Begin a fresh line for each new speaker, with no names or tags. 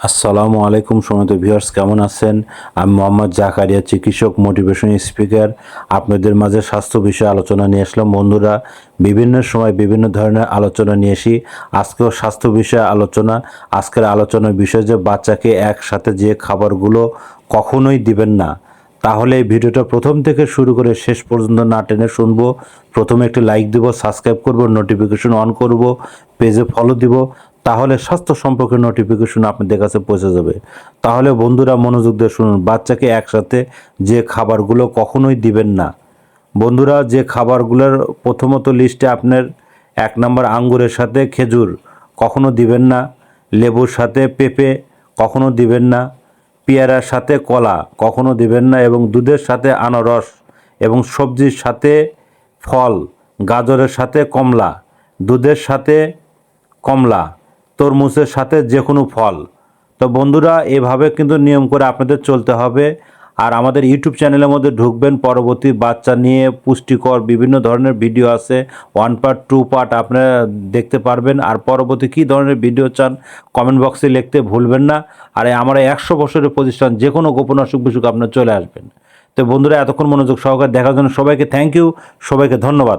আসসালামু আলাইকুম সময় ভিউয়ার্স, কেমন আছেন? আমি মোহাম্মদ জাকারিয়া, চিকিৎসক মোটিভেশন স্পিকার আপনাদের মাঝে স্বাস্থ্য বিষয়ে আলোচনা নিয়ে আসলাম। বন্ধুরা, বিভিন্ন সময় বিভিন্ন ধরনের আলোচনা নিয়ে আসি। আজকেও স্বাস্থ্য বিষয়ে আলোচনা। আজকের আলোচনার বিষয় যে বাচ্চাকে একসাথে যে খাবারগুলো কখনোই দিবেন না। তাহলে এই ভিডিওটা প্রথম থেকে শুরু করে শেষ পর্যন্ত না টেনে শুনব। প্রথমে একটি লাইক দিব সাবস্ক্রাইব করব নোটিফিকেশন অন করব পেজে ফলো দিব। তাহলে স্বাস্থ্য সম্পর্কে নোটিফিকেশন আপনাদের কাছে পৌঁছে যাবে। তাহলে বন্ধুরা মনোযোগ দিয়ে শুনুন, বাচ্চাকে একসাথে যে খাবারগুলো কখনোই দিবেন না। বন্ধুরা, যে খাবারগুলোর প্রথমত লিস্টে আপনার এক নম্বর আঙ্গুরের সাথে খেজুর কখনো দিবেন না, লেবুর সাথে পেঁপে কখনো দিবেন না, পেয়ারার সাথে কলা কখনো দিবেন না এবং দুধের সাথে আনারস এবং সবজির সাথে ফল, গাজরের সাথে কমলা, দুধের সাথে কমলা তরমুজের সাথে যে কোনো ফল। তো বন্ধুরা, এভাবে কিন্তু নিয়ম করে আপনাদের চলতে হবে। আর আমাদের ইউটিউব চ্যানেলের মধ্যে ঢুকবেন, পরবর্তী বাচ্চা নিয়ে পুষ্টিকর বিভিন্ন ধরনের ভিডিও আছে। ওয়ান পার্ট টু পার্ট আপনারা দেখতে পারবেন। আর পরবর্তী কী ধরনের ভিডিও চান কমেন্ট বক্সে লিখতে ভুলবেন না। আর আমার একশো বছরের প্রতিষ্ঠান যে কোনো গোপন অসুখ বিসুখ আপনার চলে আসবেন। তো বন্ধুরা, এতক্ষণ মনোযোগ সহকারে দেখার জন্য সবাইকে থ্যাংক ইউ সবাইকে ধন্যবাদ।